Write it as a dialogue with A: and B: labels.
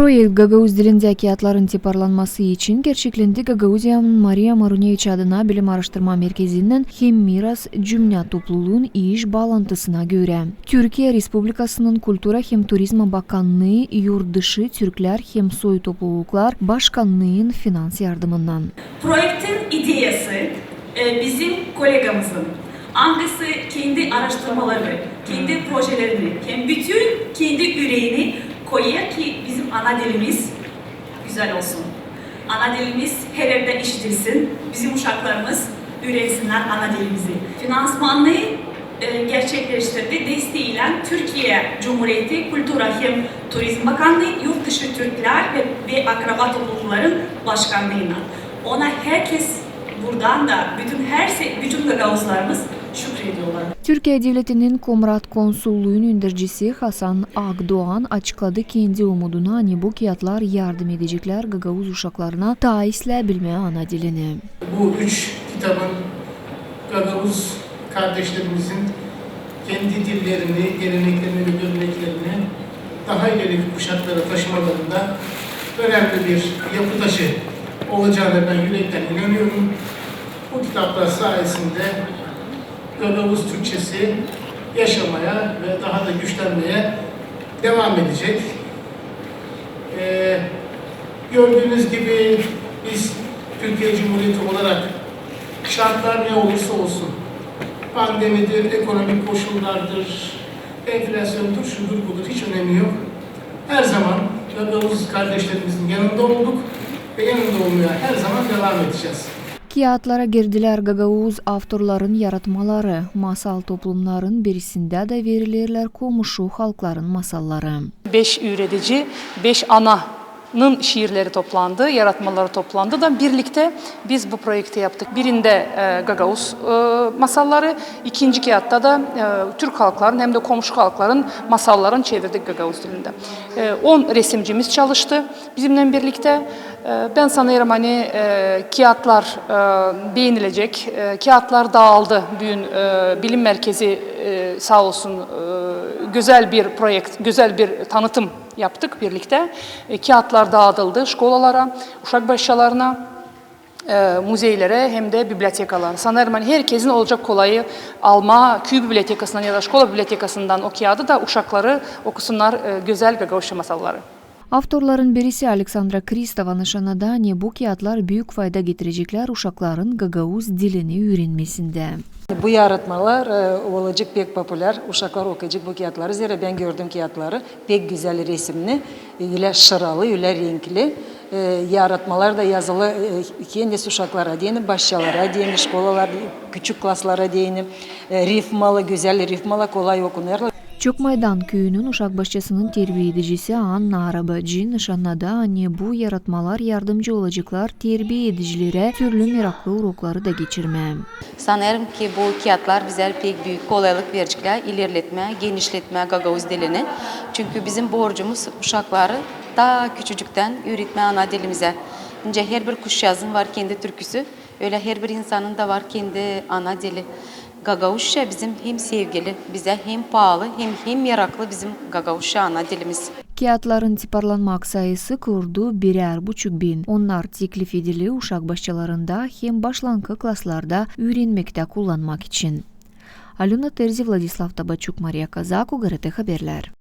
A: Proyekt Gagauzdirindeki atların tiparlanması için gerçeklendi Gagauziyanın Maria Marunevich adına Bilim Araştırma Merkezi'nin hem miras cümle topluluğun iş bağlantısına göre. Türkiye Respublikası'nın Kultura hem Turizma Bakanlığı Yurtdışı Türkler hem Soy Topluluklar Başkanlığı'nın finans yardımından.
B: Proyektin ideyası e, bizim kolegamızın Angası kendi araştırmaları, kendi projelerini, hem bütün kendi yüreğini koyuyor ki bizim ana dilimiz güzel olsun. Ana dilimiz her yerde işitilsin. Bizim uşaklarımız öğrensinler ana dilimizi. Finansmanlığı e, gerçekleştirdi. Desteğiyle Türkiye Cumhuriyeti Kültür hem Turizm Bakanlığı, Yurt Dışı Türkler ve, ve Akraba Toplulukların Başkanlığı'na. Ona herkes buradan da bütün her bütün gagavuzlarımız şükrediyorlar.
A: Türkiye Devleti'nin Komrat Konsulluğu'nun indiricisi Hasan Akdoğan açıkladı kendi umuduna hani bu kıyatlar yardım edecekler Gagavuz uşaklarına taisle bilmeye ana dilini.
C: Bu üç kitabın Gagavuz kardeşlerimizin kendi dillerini, geleneklerini ve göreneklerini daha ileri kuşaklara taşımalarında önemli bir yapı taşı olacağına ben yürekten inanıyorum. Bu kitaplar sayesinde Gagavuz Türkçesi yaşamaya ve daha da güçlenmeye devam edecek. Ee, gördüğünüz gibi biz Türkiye Cumhuriyeti olarak şartlar ne olursa olsun, pandemidir, ekonomik koşullardır, enflasyondur, şudur budur hiç önemi yok. Her zaman Gagavuz kardeşlerimizin yanında olduk ve yanında olmaya her zaman devam edeceğiz.
A: Kağıtlara girdiler Gagavuz avtorların yaratmaları, masal toplumların birisinde de verilirler komşu halkların masalları.
D: Beş üretici, beş ana'nın şiirleri toplandı, yaratmaları toplandı da birlikte biz bu projekti yaptık. Birinde e, Gagavuz e, masalları, ikinci kağıtta da e, Türk halkların hem de komşu halkların masallarını çevirdik Gagavuz dilinde. 10 resimcimiz çalıştı bizimle birlikte. E, ben sanıyorum hani e, kağıtlar e, beğenilecek, e, kağıtlar dağıldı. Bugün e, bilim merkezi e, sağ olsun e, güzel bir projekt, güzel bir tanıtım yaptık birlikte. E, kağıtlar dağıtıldı şkolalara, uşak başçalarına, e, müzeylere hem de bibliotekalara. Sanırım hani herkesin olacak kolayı alma köy bibliotekasından ya da şkola bibliotekasından o kağıdı da uşakları okusunlar e, güzel Gagavuşça masalları.
A: Avtorların birisi Alexandra Kristova nişanladı hani bu kağıtlar büyük fayda getirecekler uşakların Gagavuz dilini öğrenmesinde.
E: Bu yaratmalar olacak pek popüler. Uşaklar okuyacak bu kağıtları. Zira ben gördüm kağıtları. Pek güzel resimli, öyle şıralı, öyle renkli. Yaratmalar da yazılı kendisi uşaklara diyelim, başçalara diyelim, şkolalar, küçük klaslara. E, rifmalı, güzel rifmalı, kolay okunur.
A: Köyünün uşak başçısının terbiye edicisi Anna Arabacı nişanladı hani bu yaratmalar yardımcı olacaklar terbiye edicilere türlü meraklı urokları da geçirme.
F: Sanırım ki bu kağıtlar bize pek büyük kolaylık verecekler, ilerletme, genişletme Gagavuz dilini. Çünkü bizim borcumuz uşakları daha küçücükten öğretme ana dilimize. Önce her bir kuş yazın var kendi türküsü, öyle her bir insanın da var kendi ana dili. Gagavuzca bizim hem sevgili, bize hem pahalı hem hem meraklı bizim Gagavuzca ana dilimiz.
A: Kağıtların tiparlanmak sayısı kurdu birer buçuk bin. Onlar teklif edili uşak başçalarında hem başlangıç klaslarda öğrenmekte kullanmak için. Aluna Terzi, Vladislav Tabachuk, Maria Kazak, GRT Haberler.